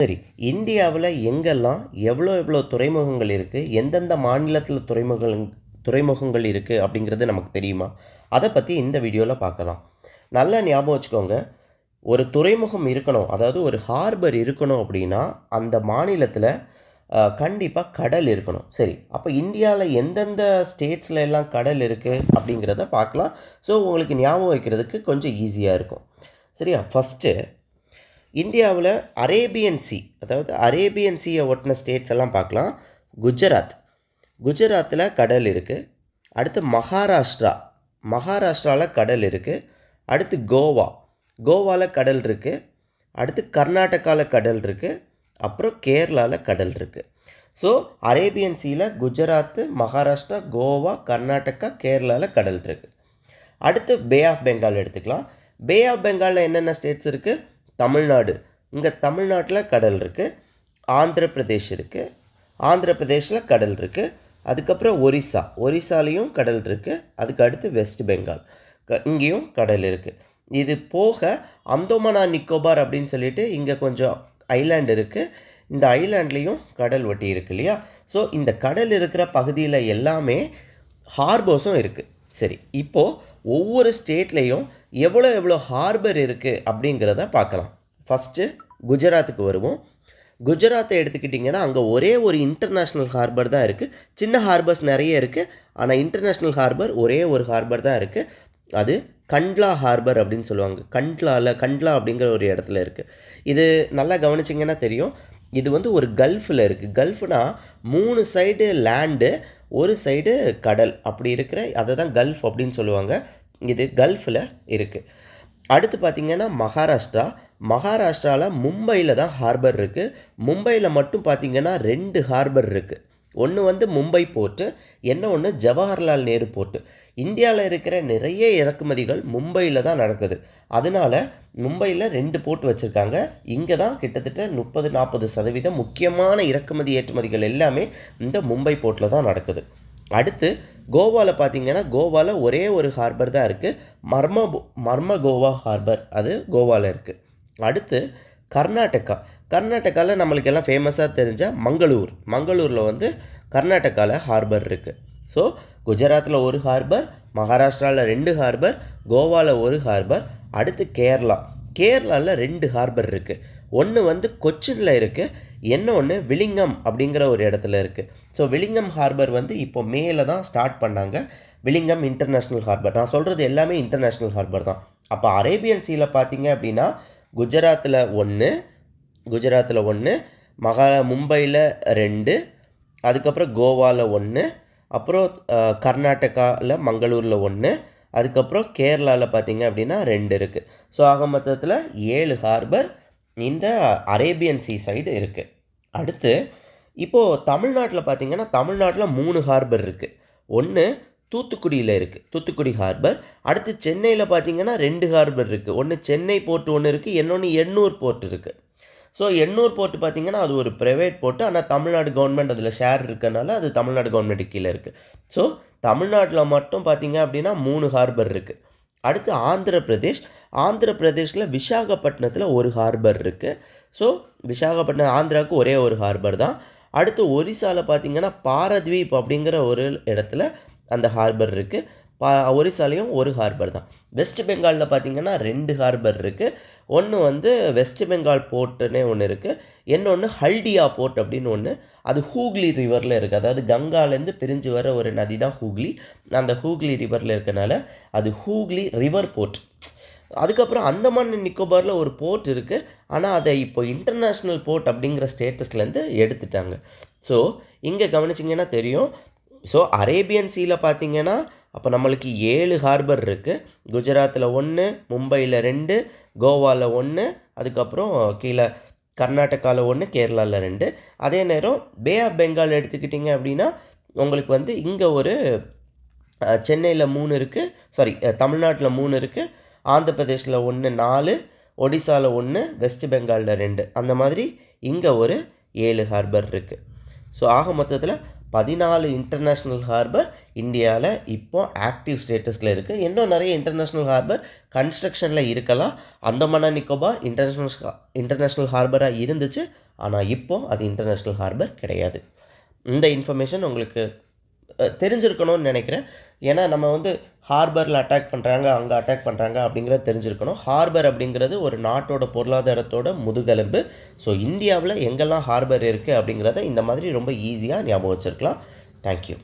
சரி இந்தியாவில் எங்கெல்லாம் எவ்வளோ எவ்வளோ துறைமுகங்கள் இருக்குது எந்தெந்த மாநிலத்தில் துறைமுகங்கள் துறைமுகங்கள் இருக்குது அப்படிங்கிறது நமக்கு தெரியுமா? அதை பற்றி இந்த வீடியோவில் பார்க்கலாம் நல்லா ஞாபகம் வச்சுக்கோங்க ஒரு துறைமுகம் இருக்கணும் அதாவது ஒரு ஹார்பர் இருக்கணும் அப்படின்னா அந்த மாநிலத்தில் கண்டிப்பாக கடல் இருக்கணும். சரி அப்போ இந்தியாவில் எந்தெந்த ஸ்டேட்ஸில் எல்லாம் கடல் இருக்குது அப்படிங்கிறத பார்க்கலாம் ஸோ உங்களுக்கு ஞாபகம் வைக்கிறதுக்கு கொஞ்சம் ஈஸியாக இருக்கும். சரியா? ஃபஸ்ட்டு இந்தியாவில் அரேபியன் சி அதாவது அரேபியன் சீயை ஒட்டின ஸ்டேட்ஸ் எல்லாம் பார்க்கலாம். குஜராத். குஜராத்தில் கடல் இருக்குது அடுத்து மகாராஷ்டிரா. மகாராஷ்டிராவில் கடல் இருக்குது அடுத்து கோவா. கோவாவில் கடல் இருக்குது அடுத்து கர்நாடகாவில் கடல் இருக்குது அப்புறம் கேரளாவில் கடல் இருக்குது ஸோ அரேபியன் சீயில் குஜராத்து மகாராஷ்டிரா கோவா கர்நாடகா கேரளாவில் கடல் இருக்குது அடுத்து பே ஆஃப் பெங்கால் எடுத்துக்கலாம். பே ஆஃப் பெங்காலில் என்னென்ன ஸ்டேட்ஸ் இருக்குது தமிழ்நாடு. இங்கே தமிழ்நாட்டில் கடல் இருக்குது ஆந்திர பிரதேஷ் இருக்குது ஆந்திர பிரதேஷில் கடல் இருக்குது அதுக்கப்புறம் ஒரிசா. ஒரிசாலேயும் கடல் இருக்குது அதுக்கு அடுத்து வெஸ்ட் பெங்கால். க இங்கேயும் கடல் இருக்குது இது போக அந்தோமனா நிக்கோபார் அப்படின்னு சொல்லிட்டு இங்கே கொஞ்சம் ஐலாண்டு இருக்குது இந்த ஐலாண்ட்லேயும் கடல் ஒட்டி இருக்கு இல்லையா? ஸோ இந்த கடல் இருக்கிற பகுதியில் எல்லாமே ஹார்பர்ஸும் இருக்குது சரி இப்போது ஒவ்வொரு ஸ்டேட்லேயும் எவ்வளோ எவ்வளோ ஹார்பர் இருக்குது அப்படிங்கிறத பார்க்கலாம். ஃபஸ்ட்டு குஜராத்துக்கு வருவோம். குஜராத்தை எடுத்துக்கிட்டிங்கன்னா அங்கே ஒரே ஒரு இன்டர்நேஷ்னல் ஹார்பர் தான் இருக்குது சின்ன ஹார்பர்ஸ் நிறைய இருக்குது ஆனால் இன்டர்நேஷ்னல் ஹார்பர் ஒரே ஒரு ஹார்பர் தான் இருக்குது அது கண்ட்லா ஹார்பர் அப்படின்னு சொல்லுவாங்க. கண்ட்லாவில் கண்ட்லா அப்படிங்கிற ஒரு இடத்துல இருக்குது இது நல்லா கவனிச்சிங்கன்னா தெரியும். இது வந்து ஒரு கல்ஃபில் இருக்குது கல்ஃப்னால் மூணு சைடு லேண்டு ஒரு சைடு கடல் அப்படி இருக்கிற அதை தான் கல்ஃப் அப்படின்னு சொல்லுவாங்க. இது கல்ஃபில் இருக்குது அடுத்து பார்த்திங்கன்னா மகாராஷ்டிரா. மகாராஷ்டிராவில் மும்பையில் தான் ஹார்பர் இருக்குது மும்பையில் மட்டும் பார்த்திங்கன்னா ரெண்டு ஹார்பர் இருக்குது ஒன்று வந்து மும்பை போர்ட்டு என்ன ஒன்று ஜவஹர்லால் நேரு போர்ட்டு. இந்தியாவில் இருக்கிற நிறைய இறக்குமதிகள் மும்பையில் தான் நடக்குது. அதனால் மும்பையில் ரெண்டு போர்ட் வச்சுருக்காங்க. இங்கே தான் கிட்டத்தட்ட முப்பது நாற்பது சதவீதம் முக்கியமான இறக்குமதி ஏற்றுமதிகள் எல்லாமே இந்த மும்பை போர்ட்டில் தான் நடக்குது. அடுத்து கோவாவில் பார்த்தீங்கன்னா கோவாவில் ஒரே ஒரு ஹார்பர் தான் இருக்குது மர்ம மர்ம கோவா ஹார்பர் அது கோவாவில் இருக்குது அடுத்து கர்நாடகா. கர்நாடகாவில் நம்மளுக்கு எல்லாம் ஃபேமஸாக தெரிஞ்ச மங்களூர். மங்களூரில் வந்து கர்நாடகாவில் ஹார்பர் இருக்குது ஸோ குஜராத்தில் ஒரு ஹார்பர் மகாராஷ்டிராவில் ரெண்டு ஹார்பர் கோவாவில் ஒரு ஹார்பர் அடுத்து கேரளா. கேரளாவில் ரெண்டு ஹார்பர் இருக்குது ஒன்று வந்து கொச்சினில் இருக்குது என்ன ஒன்று விலிங்கம் அப்படிங்கிற ஒரு இடத்துல இருக்குது ஸோ விலிங்கம் ஹார்பர் வந்து இப்போ மேலே தான் ஸ்டார்ட் பண்ணாங்க. விலிங்கம் இன்டர்நேஷ்னல் ஹார்பர் நான் சொல்கிறது எல்லாமே இன்டர்நேஷ்னல் ஹார்பர் தான். அப்போ அரேபியன் சீயில் பார்த்தீங்க அப்படின்னா குஜராத்தில் ஒன்று குஜராத்தில் ஒன்று மகா மும்பையில் ரெண்டு அதுக்கப்புறம் கோவாவில் ஒன்று அப்புறம் கர்நாடகாவில் மங்களூரில் ஒன்று அதுக்கப்புறம் கேரளாவில் பார்த்திங்க அப்படின்னா ரெண்டு இருக்குது ஸோ ஆக மொத்தத்தில் ஏழு ஹார்பர் இந்த அரேபியன் சீ சைடு இருக்குது அடுத்து இப்போது தமிழ்நாட்டில் பார்த்திங்கன்னா தமிழ்நாட்டில் மூணு ஹார்பர் இருக்குது ஒன்று தூத்துக்குடியில் இருக்குது தூத்துக்குடி ஹார்பர் அடுத்து சென்னையில் பார்த்திங்கன்னா ரெண்டு ஹார்பர் இருக்குது ஒன்று சென்னை போர்ட் ஒன்று இருக்குது இன்னொன்று எண்ணூர் போர்ட் இருக்குது ஸோ எண்ணூர் போர்ட் பார்த்திங்கன்னா அது ஒரு ப்ரைவேட் போர்ட்டு ஆனால் தமிழ்நாடு கவர்மெண்ட் அதில் ஷேர் இருக்கனால அது தமிழ்நாடு கவர்மெண்ட் கீழே இருக்குது ஸோ தமிழ்நாட்டில் மட்டும் பார்த்திங்க அப்படின்னா மூணு ஹார்பர் இருக்குது அடுத்து ஆந்திர பிரதேஷ். ஆந்திர பிரதேஷில் விசாகப்பட்டினத்தில் ஒரு ஹார்பர் இருக்குது ஸோ விசாகப்பட்டினம் ஆந்திராவுக்கு ஒரே ஒரு ஹார்பர் தான். அடுத்து ஒரிசாவில் பார்த்திங்கன்னா பாரத்வீப் அப்படிங்கிற ஒரு இடத்துல அந்த ஹார்பர் இருக்குது பா ஒரிசாலையும் ஒரு ஹார்பர் தான். வெஸ்ட் பெங்காலில் பார்த்திங்கன்னா ரெண்டு ஹார்பர் இருக்குது ஒன்று வந்து வெஸ்ட் பெங்கால் போர்ட்டுன்னே ஒன்று இருக்குது இன்னொன்று ஹல்டியா போர்ட் அப்படின்னு ஒன்று அது ஹூக்லி ரிவரில் இருக்குது அதாவது கங்காலேருந்து பிரிஞ்சு வர ஒரு நதி தான் ஹூக்லி அந்த ஹூக்லி ரிவரில் இருக்கனால அது ஹூக்லி ரிவர் போர்ட் அதுக்கப்புறம் அந்தமான் நிக்கோபாரில் ஒரு போர்ட் இருக்குது ஆனால் அதை இப்போ இன்டர்நேஷ்னல் போர்ட் அப்படிங்கிற ஸ்டேட்டஸ்லேருந்து எடுத்துட்டாங்க. ஸோ இங்கே கவனிச்சிங்கன்னா தெரியும். ஸோ அரேபியன் சீயில் பார்த்தீங்கன்னா அப்போ நம்மளுக்கு ஏழு ஹார்பர் இருக்குது குஜராத்தில் ஒன்று மும்பையில் ரெண்டு கோவாவில் ஒன்று அதுக்கப்புறம் கீழே கர்நாடகாவில் ஒன்று கேரளாவில் ரெண்டு. அதே நேரம் பே ஆஃப் பெங்கால் எடுத்துக்கிட்டிங்க அப்படின்னா உங்களுக்கு வந்து இங்கே ஒரு சென்னையில் மூணு இருக்குது சாரி தமிழ்நாட்டில் மூணு இருக்குது ஆந்திர பிரதேஷில் ஒன்று நாலு ஒடிசாவில் ஒன்று வெஸ்ட் பெங்காலில் ரெண்டு. அந்த மாதிரி இங்கே ஒரு ஏழு ஹார்பர் இருக்குது ஸோ ஆக மொத்தத்தில் பதினாலு இன்டர்நேஷ்னல் ஹார்பர் இந்தியாவில் இப்போ ஆக்டிவ் ஸ்டேட்டஸில் இருக்குது இன்னும் நிறைய இன்டர்நேஷ்னல் ஹார்பர் கன்ஸ்ட்ரக்ஷனில் இருக்கலாம். அந்தமான நிக்கோபார் இன்டர்நேஷ்னல் இன்டர்நேஷ்னல் ஹார்பராக இருந்துச்சு. ஆனால் இப்போது அது இன்டர்நேஷ்னல் ஹார்பர் கிடையாது. இந்த இன்ஃபர்மேஷன் உங்களுக்கு தெரிஞ்சிருக்கணும்னு நினைக்கிறேன். ஏன்னா நம்ம வந்து ஹார்பரில் அட்டாக் பண்ணுறாங்க அங்கே அட்டாக் பண்ணுறாங்க அப்படிங்கிறத தெரிஞ்சிருக்கணும். ஹார்பர் அப்படிங்கிறது ஒரு நாட்டோட பொருளாதாரத்தோட முதுகெலும்பு. ஸோ இந்தியாவில் எங்கெல்லாம் ஹார்பர் இருக்குது அப்படிங்கிறத இந்த மாதிரி ரொம்ப ஈஸியாக ஞாபகம் வச்சுருக்கலாம். தேங்க்யூ